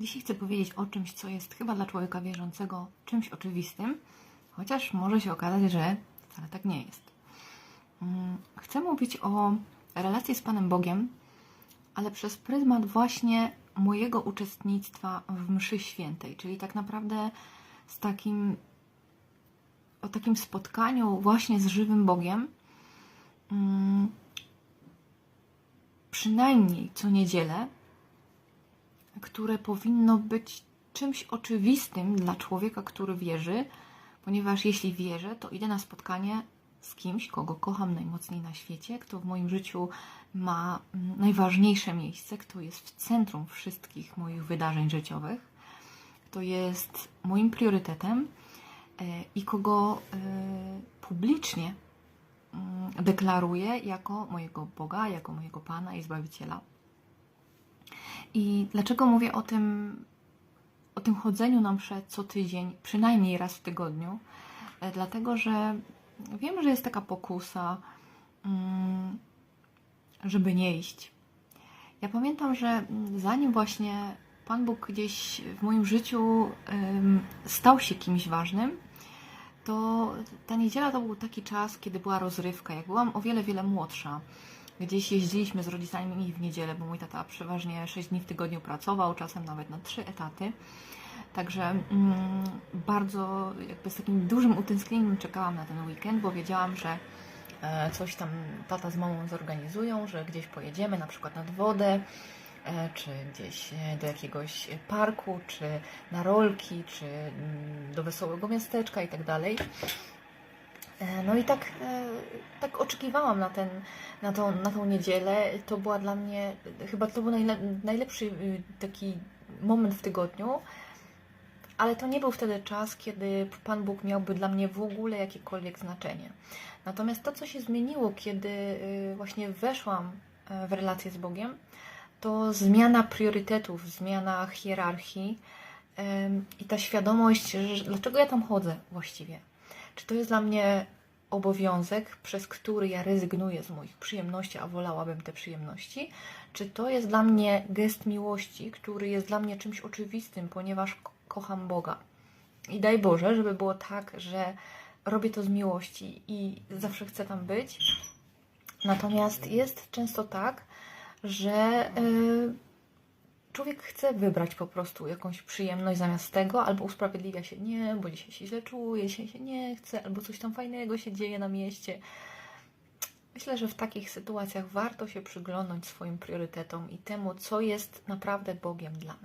Dzisiaj chcę powiedzieć o czymś, co jest chyba dla człowieka wierzącego czymś oczywistym, chociaż może się okazać, że wcale tak nie jest. Mm, Chcę mówić o relacji z Panem Bogiem, ale przez pryzmat właśnie mojego uczestnictwa w mszy świętej, czyli tak naprawdę z takim o takim spotkaniu właśnie z żywym Bogiem. Mm, Przynajmniej co niedzielę, które powinno być czymś oczywistym dla człowieka, który wierzy, ponieważ jeśli wierzę, to idę na spotkanie z kimś, kogo kocham najmocniej na świecie, kto w moim życiu ma mm, najważniejsze miejsce, kto jest w centrum wszystkich moich wydarzeń życiowych, kto jest moim priorytetem e, i kogo e, publicznie mm, deklaruję jako mojego Boga, jako mojego Pana i Zbawiciela. I dlaczego mówię o tym, o tym chodzeniu na mszę co tydzień, przynajmniej raz w tygodniu? E, Dlatego, że wiem, że jest taka pokusa, mm, żeby nie iść. Ja pamiętam, że mm, zanim właśnie Pan Bóg gdzieś w moim życiu stał się kimś ważnym, to ta niedziela to był taki czas, kiedy była rozrywka. Jak byłam o wiele, wiele młodsza, gdzieś jeździliśmy z rodzicami w niedzielę, bo mój tata przeważnie 6 dni w tygodniu pracował, czasem nawet na 3 etaty. Także mm, bardzo jakby z takim dużym utęsknieniem czekałam na ten weekend, bo wiedziałam, że e, coś tam tata z mamą zorganizują, że gdzieś pojedziemy, na przykład nad wodę, e, czy gdzieś e, do jakiegoś parku, czy na rolki, czy mm, do wesołego miasteczka i tak dalej. E, No i tak, e, tak oczekiwałam na, ten, na, tą, na tą niedzielę. To była dla mnie, chyba to był najle, najlepszy y, taki moment w tygodniu, ale to nie był wtedy czas, kiedy Pan Bóg miałby dla mnie w ogóle jakiekolwiek znaczenie. Natomiast to, co się zmieniło, kiedy y, właśnie weszłam e, w relację z Bogiem, to zmiana priorytetów, zmiana hierarchii i ta świadomość, że dlaczego ja tam chodzę właściwie. Czy to jest dla mnie obowiązek, przez który ja rezygnuję z moich przyjemności, a wolałabym te przyjemności? Czy to jest dla mnie gest miłości, który jest dla mnie czymś oczywistym, ponieważ ko- kocham Boga? I daj Boże, żeby było tak, że robię to z miłości i zawsze chcę tam być. Natomiast jest często tak, że y, człowiek chce wybrać po prostu jakąś przyjemność zamiast tego, albo usprawiedliwia się, nie, bo dzisiaj się źle czuję, dzisiaj się nie chce, albo coś tam fajnego się dzieje na mieście. Myślę, że w takich sytuacjach warto się przyglądnąć swoim priorytetom i temu, co jest naprawdę Bogiem dla mnie.